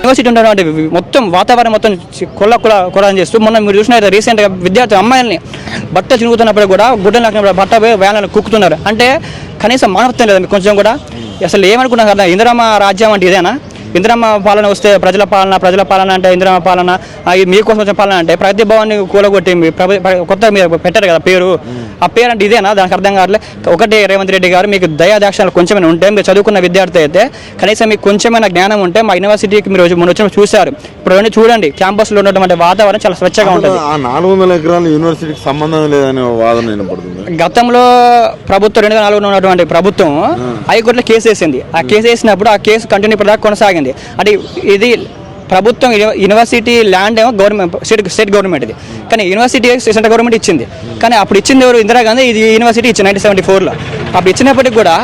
University ఉన్నటువంటి మొత్తం వాతావరణం మొత్తం కొల్ల కొల కొలం చేస్తూ మొన్న మీరు చూసిన రీసెంట్గా విద్యార్థి అమ్మాయిల్ని బట్ట చిరుగుతున్నప్పుడు కూడా గుడ్డలు నాకినప్పుడు బట్ట పోయి వేళను కుక్కుతున్నారు. అంటే కనీసం మానవత్వం లేదు కొంచెం కూడా. అసలు ఏమనుకున్నా కదా ఇందిరమ్మ రాజ్యం అంటే ఇదేనా? ఇందిరమ్మ పాలన వస్తే ప్రజల పాలన ప్రజల పాలన అంటే ఇందిరమ్మ పాలన మీకోసం వచ్చిన పాలన అంటే ప్రతి భవన్ని కూలగొట్టి కొత్త మీరు పెట్టారు కదా పేరు. ఆ పేరు అంటే ఇదేనా? దానికి అర్థం కావట్లే. ఒకటి రేవంత్ రెడ్డి గారు మీకు దయా దాక్షణాలు కొంచెమైనా ఉంటే మీరు చదువుకున్న విద్యార్థి అయితే కనీసం మీకు కొంచెమైనా జ్ఞానం ఉంటే మా యూనివర్సిటీకి మీరు వచ్చి- మొన్న వచ్చినప్పుడు చూశారు. ఇప్పుడు రండి చూడండి. క్యాంపస్లో ఉన్నటువంటి వాతావరణం చాలా స్వచ్ఛంగా ఉంటుంది. ఆ నాలుగు వందల ఎకరాలు యూనివర్సిటీకి సంబంధం లేదనే వాదన వినపడుతుంది. గతంలో ప్రభుత్వం రెండు వేల నాలుగులో ఉన్నటువంటి ప్రభుత్వం హైకోర్టులో కేసు వేసింది. ఆ కేసు వేసినప్పుడు ఆ కేసు కంటిన్యూ ఇప్పటిదాకా కొనసాగింది. అంటే ఇది ప్రభుత్వం యూనివర్సిటీ ల్యాండ్ ఏమో గవర్నమెంట్ స్టేట్ స్టేట్ గవర్నమెంట్ ఇది. కానీ యూనివర్సిటీ సెంట్రల్ గవర్నమెంట్ ఇచ్చింది. కానీ అప్పుడు ఇచ్చింది ఎవరు? ఇందిరాగాంధీ ఇది యూనివర్సిటీ ఇచ్చింది నైన్టీన్ సెవెంటీ ఫోర్లో. అప్పుడు ఇచ్చినప్పటికి కూడా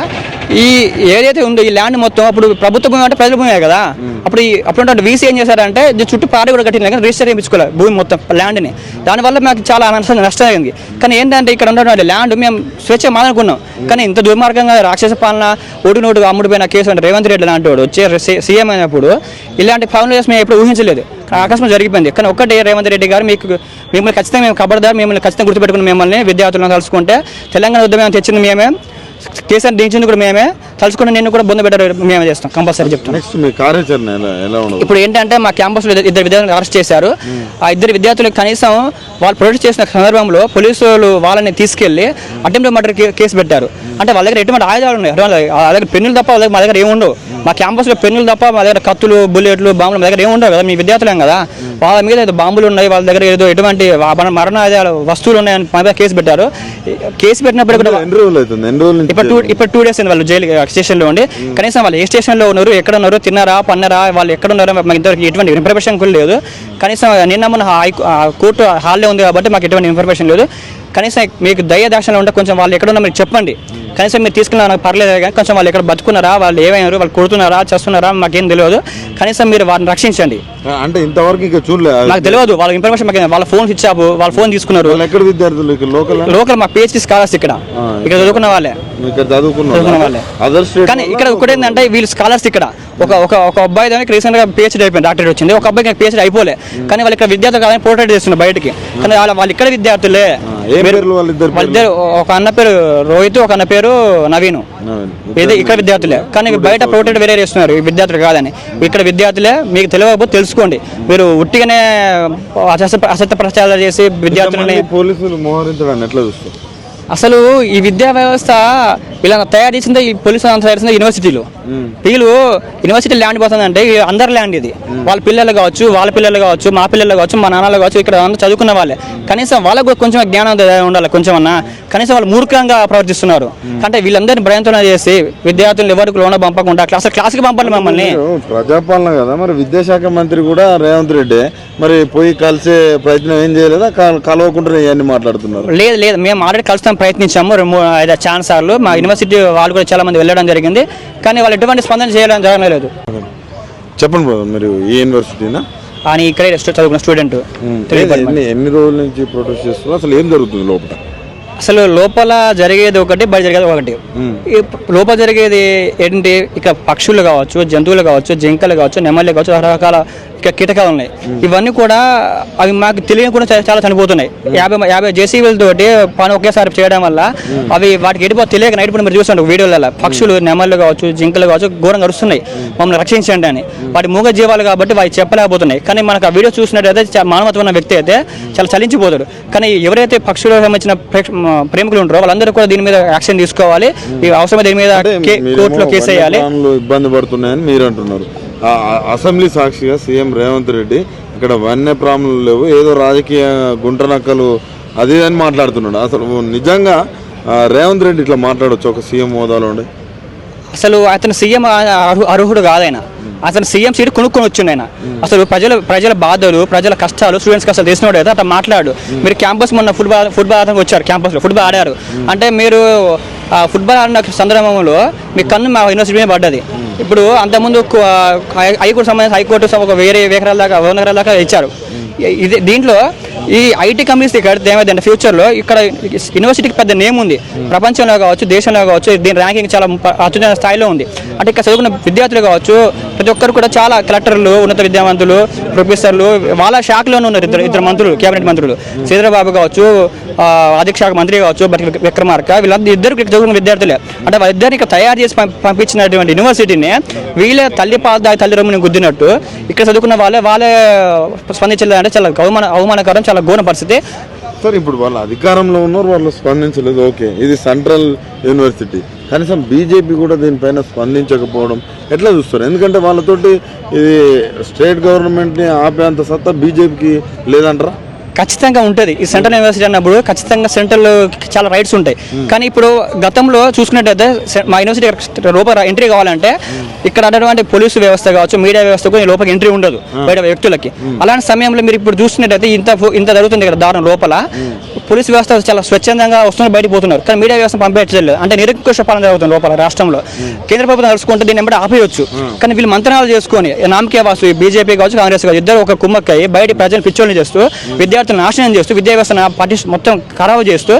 ఈ ఏదైతే ఉందో ఈ ల్యాండ్ మొత్తం అప్పుడు ప్రభుత్వ భూమి అంటే ప్రజల భూమే కదా. అప్పుడు ఈ అప్పుడు వీసీ ఏం చేశారంటే చుట్టూ పార కూడా కట్టిన కానీ రిజిస్టర్ చేయించుకోలేదు భూమి మొత్తం ల్యాండ్ని దానివల్ల మాకు చాలా నష్టం నష్టం అయింది. కానీ ఏంటంటే ఇక్కడ ఉన్నటువంటి ల్యాండ్ మేము స్వేచ్ఛ మానుకున్నాం కానీ ఇంత దుర్మార్గంగా రాక్షస పాలన ఓడి నోటు అమ్ముడిపోయిన కేసు అంటే రేవంత్ రెడ్డి లాంటి వాడు వచ్చే సీఎం అయినప్పుడు ఇలాంటి పనులు చేసి మేము ఎప్పుడు ఊహించలేదు. ఆకస్మాత్ జరిగిపోయింది. కానీ ఒక్కటే రేవంత్ రెడ్డి గారు మీకు మిమ్మల్ని ఖచ్చితంగా మేము కబర్దార్ మిమ్మల్ని ఖచ్చితంగా గుర్తుపెట్టుకుని మిమ్మల్ని విద్యార్థులను తలుచుకుంటే తెలంగాణ ఉద్యమం తెచ్చింది మేమే. కేసీఆర్ దించింది కూడా మేమే. తలుచుకుని నిన్ను కూడా బొంద పెట్టారు మేమే చేస్తాం. కంపల్సరీ చెప్తాం. నెక్స్ట్ మీ కార్యాచరణ ఎలా ఎలా ఉండదు? ఇప్పుడు ఏంటంటే మా క్యాంపస్లో ఇద్దరు- ఇద్దరు విద్యార్థులను అరెస్ట్ చేశారు. ఆ ఇద్దరు విద్యార్థులకు కనీసం వాళ్ళు ప్రొటెక్ట్ చేసిన సందర్భంలో పోలీసులు వాళ్ళని తీసుకెళ్ళి అటెంప్ట్ మర్డర్ కేసు పెట్టారు. అంటే వాళ్ళ దగ్గర ఎటువంటి ఆయుధాలు ఉన్నాయి? వాళ్ళ దగ్గర పెన్నులు తప్ప వాళ్ళ దగ్గర మా దగ్గర ఏముండవు. మా క్యాంపస్లో పెన్నులు తప్ప మా దగ్గర కత్తులు బుల్లెట్లు బాంబులు మా దగ్గర ఏముండవు కదా? మీ విద్యార్థులేం కదా. వాళ్ళ మీద ఏదో బాంబులు ఉన్నాయి వాళ్ళ దగ్గర ఏదో ఎటువంటి మరణ ఆయుధాలు వస్తువులు ఉన్నాయని మా మీద కేసు పెట్టారు. కేసు పెట్టినప్పుడు కూడా ఇప్పుడు టూ ఇప్పుడు టూ డేస్ అయింది వాళ్ళు జైలు స్టేషన్లో ఉండి. కనీసం వాళ్ళు ఏ స్టేషన్లో ఉన్నారు ఎక్కడ ఉన్నారు తిన్నారా పన్నారా వాళ్ళు ఎక్కడ ఉన్నారో మాకు ఇంతవరకు ఎటువంటి ఇన్ఫర్మేషన్ కూడా లేదు. కనీసం నిన్న మన కోర్టు హాల్లో ఉంది కాబట్టి మాకు ఎటువంటి ఇన్ఫర్మేషన్ లేదు. కనీసం మీకు దయ దాక్షణలో ఉంటే కొంచెం వాళ్ళు ఎక్కడ ఉన్నా మీరు చెప్పండి. కనీసం మీరు తీసుకున్నా నాకు పర్లేదు కానీ కొంచెం వాళ్ళు ఎక్కడ బతుకున్నారా? వాళ్ళు ఏమైనారు? వాళ్ళు కొడుతున్నారా? చేస్తున్నారా? మాకేం తెలియదు. కనీసం మీరు వారిని రక్షించండి. అంటే ఇంతవరకు ఇంకా చూడలే. నాకు తెలియదు. వాళ్ళ ఇన్ఫర్మేషన్ మాకు వాళ్ళ ఫోన్ ఆఫ్ వాళ్ళ ఫోన్ తీసుకున్నారు. ఎక్కడ విద్యార్థులు? లోకల్? లోకల్ మా పిహెచ్డి స్కాలర్స్ ఇక్కడ. ఇక్కడ చదువుకున్న వాళ్ళే. ఇక్కడ చదువుకున్న వాళ్ళే. కానీ ఇక్కడ ఒకటి ఏంటంటే వీళ్ళు స్కాలర్స్ ఇక్కడ. ఒక ఒక ఒక అబ్బాయి దానికి రీసెంట్గా పిహెచ్డీ అయిపోయింది డాక్టరేట్ వచ్చింది. ఒక అబ్బాయికి పిహెచ్డీ అయిపోలే. కానీ వాళ్ళు ఇక్కడ విద్యార్థులు కాదని పోర్ట్రేట్ చేస్తున్నారు బయటికి. కానీ వాళ్ళ వాళ్ళు ఇక్కడ విద్యార్థులే. ఏ మీరు- పేర్లు వాళ్ళిద్దరు వాళ్ళిద్దరు ఒక అన్న పేరు రోహిత్ ఒక అన్న పేరు నవీను. ఇది ఇక్కడ విద్యార్థులే. కానీ బయట పోర్ట్రేట్ వేరే చేస్తున్నారు ఈ విద్యార్థులు కాదని. ఇక్కడ విద్యార్థులే మీకు తెలియకపోతే తెలుసుకోండి. మీరు ఉట్టిగానే అసత్య అసత్య ప్రచారాలు చేసి విద్యార్థులని పోలీసులు మోహరించడాన్ని ఎట్లా చూస్తారు? అసలు ఈ విద్యా వ్యవస్థ ఇలా తయారు చేసిందే ఈ పోలీసు తయారు చేసిందే యూనివర్సిటీలు వీళ్ళు యూనివర్సిటీ ల్యాండ్ పోతుందంటే అందరి ల్యాండ్ ఇది. వాళ్ళ పిల్లలు కావచ్చు వాళ్ళ పిల్లలు కావచ్చు మా పిల్లలు కావచ్చు మా నాన్నలు కావచ్చు ఇక్కడ అందరూ చదువుకున్న వాళ్ళే. కనీసం వాళ్ళకు కొంచెం జ్ఞానం ఉండాలి కొంచెం అన్నా. కనీసం వాళ్ళు మూర్ఖంగా ప్రవర్తిస్తున్నారు. అంటే వీళ్ళందరినీ భయంతో చేసి విద్యార్థులు ఎవరికి లోన పంపకుండా క్లాస్ క్లాస్కి పంపండి మమ్మల్ని. ప్రజాపాలన కదా మరి విద్యాశాఖ మంత్రి కూడా రేవంత్ రెడ్డి మరి పోయి కలిసే ప్రయత్నం ఏం చేయలేదా? కల- కలవకుండా ఇవన్నీ మాట్లాడుతున్నారు. లేదు లేదు. మేము ఆల్రెడీ కలుస్తాం ప్రయత్నించాము. ఐదు ఛాన్స్ సార్లు. మా యూనివర్సిటీ వాళ్ళు కూడా చాలా మంది వెళ్ళడం జరిగింది. కానీ వాళ్ళు ఎటువంటి స్పందన చేయడం జరగలేదు చెప్పండి బ్రదర్ మీరు ఏ యూనివర్సిటీనా? అని ఇక్కడే చదువుకున్న స్టూడెంట్ ఎన్ని రోజుల నుంచి ప్రొటెస్ట్ చేస్తున్నారు? అసలు ఏం జరుగుతుంది లోపల? అసలు లోపల జరిగేది ఒకటి బయట జరిగేది ఒకటి. ఈ లోపల జరిగేది ఏంటి? ఇక పక్షులు కావచ్చు జంతువులు కావచ్చు జింకలు కావచ్చు నెమళ్ళు కావచ్చు రకరకాల కీటకాలు ఉన్నాయి. ఇవన్నీ కూడా అవి మాకు తెలియని కూడా చాలా చనిపోతున్నాయి. యాభై యాభై జేసీబీలతోటి పని ఒకేసారి చేయడం వల్ల అవి వాటికి ఎడిపో తెలియక నైట్ పూట మీరు చూస్తుంటారు వీడియోలలో పక్షులు నెమళ్ళు కావచ్చు జింకలు కావచ్చు ఘోరంగా అరుస్తున్నాయి మమ్మల్ని రక్షించండి అని. వాటి మూగ జీవాలు కాబట్టి వాటి చెప్పలేకపోతున్నాయి. కానీ మనకు ఆ వీడియో చూసినట్టయితే మానవత్వం ఉన్న వ్యక్తి అయితే చాలా చలించిపోతాడు. కానీ ఎవరైతే పక్షులకు సంబంధించిన ప్రేమికులు ఉంటారో వాళ్ళందరూ కూడా దీని మీద యాక్షన్ తీసుకోవాలి. ఈ అవసరమైన దీని మీద కోర్టులో కేసు వేయాలి. ఇబ్బంది పడుతున్నాయని మీరు అంటున్నారు. అసెంబ్లీ సాక్షిగా సీఎం రేవంత్ రెడ్డి ఇక్కడ వన్యప్రాణులు లేవు. ఏదో రాజకీయ గుంటనక్కలు అది అని మాట్లాడుతున్నాడు. అసలు నిజంగా రేవంత్ రెడ్డి ఇట్లా మాట్లాడవచ్చు ఒక సీఎం హోదాలో ఉండే? అసలు అతను సీఎం అర్హు- అర్హుడు కాదైనా. అతను సీఎం సీట్ కొనుక్కొని వచ్చిండు ఆయన అసలు ప్రజల ప్రజల బాధలు ప్రజల కష్టాలు స్టూడెంట్స్ కష్టాలు తెలిసినోడు అయితే అతను మాట్లాడు. మీరు క్యాంపస్ మొన్న ఫుట్బాల్ ఫుట్బాల్ ఆడడానికి వచ్చారు క్యాంపస్లో ఫుట్బాల్ ఆడారు. అంటే మీరు ఫుట్బాల్ ఆడిన సందర్భంలో మీ కన్ను మా యూనివర్సిటీ మీద పడ్డది. ఇప్పుడు అంతకుముందు హైకోర్టు సంబంధించి హైకోర్టు ఒక వేరే వేకరాల దాకా వంద దాకా ఇచ్చారు. ఇది దీంట్లో ఈ ఐటీ కంపెనీస్ కడితే ఏమైందంటే ఫ్యూచర్లో ఇక్కడ యూనివర్సిటీకి పెద్ద నేమ్ ఉంది. ప్రపంచంలో కావచ్చు దేశంలో కావచ్చు దీని ర్యాంకింగ్ చాలా ప- అత్యున్నత స్థాయిలో ఉంది. అంటే ఇక్కడ చదువుకున్న విద్యార్థులు కావచ్చు ప్రతి ఒక్కరు కూడా చాలా కలెక్టర్లు ఉన్నత విద్యావంతులు ప్రొఫెసర్లు వాళ్ళ శాఖలోనే ఉన్నారు ఇద్దరు ఇద్దరు మంత్రులు కేబినెట్ మంత్రులు. శ్రీధరబాబు కావచ్చు ఆ, ఆర్థిక శాఖ మంత్రి కావచ్చు బట్టి విక్రమార్క వీళ్ళందరూ ఇద్దరు చదువుకున్న విద్యార్థులే. అంటే వాళ్ళిద్దరిని ఇక్కడ తయారు చేసి పంపించినటువంటి యూనివర్సిటీని వీళ్ళే తల్లి పాదాయ తల్లి రమ్మని గుద్దినట్టు ఇక్కడ చదువుకున్న వాళ్ళే వాళ్ళే స్పందించలేదంటే చాలా అవమాన అవమానకరం చాలా ఘోర పరిస్థితి? సార్ ఇప్పుడు వాళ్ళు అధికారంలో ఉన్నారు వాళ్ళు స్పందించలేదు. ఓకే ఇది సెంట్రల్ యూనివర్సిటీ. కనీసం బీజేపీ కూడా దీనిపైన స్పందించకపోవడం ఎట్లా చూస్తారు? ఎందుకంటే వాళ్ళతోటి ఇది స్టేట్ గవర్నమెంట్ని ఆపేంత సత్తా బీజేపీకి లేదంటారా? ఖచ్చితంగా ఉంటుంది. ఈ సెంట్రల్ యూనివర్సిటీ అన్నప్పుడు ఖచ్చితంగా సెంట్రల్ చాలా రైట్స్ ఉంటాయి. కానీ ఇప్పుడు గతంలో చూసుకున్నట్టయితే మా యూనివర్సిటీ లోపల ఎంట్రీ కావాలంటే ఇక్కడ ఉన్నటువంటి పోలీసు వ్యవస్థ కావచ్చు మీడియా వ్యవస్థ కూడా లోపల ఎంట్రీ ఉండదు బయట వ్యక్తులకి. అలాంటి సమయంలో మీరు ఇప్పుడు చూసినట్టయితే ఇంత ఇంత జరుగుతుంది ఇక్కడ దారుణం లోపల. పోలీసు వ్యవస్థ చాలా స్వచ్ఛందంగా వస్తున్నారు బయటకు పోతున్నారు. కానీ మీడియా వ్యవస్థ పంపించలేదు అంటే నిరంకుశ పాలన జరుగుతుంది లోపల రాష్ట్రంలో. కేంద్ర ప్రభుత్వం నడుచుకుంటే దీన్ని ఎంబడి ఆపేయొచ్చు. కానీ వీళ్ళు మంత్రాలు చేసుకొని నామకే వాసు బీజేపీ కావచ్చు కాంగ్రెస్ కావచ్చు ఇద్దరు ఒక కుమ్మక్కై బయట ప్రజలు పిచ్చోళ్ళని చేస్తూ విద్యార్థులను నాశనం చేస్తూ విద్యా వ్యవస్థను మొత్తం ఖరాబు చేస్తూ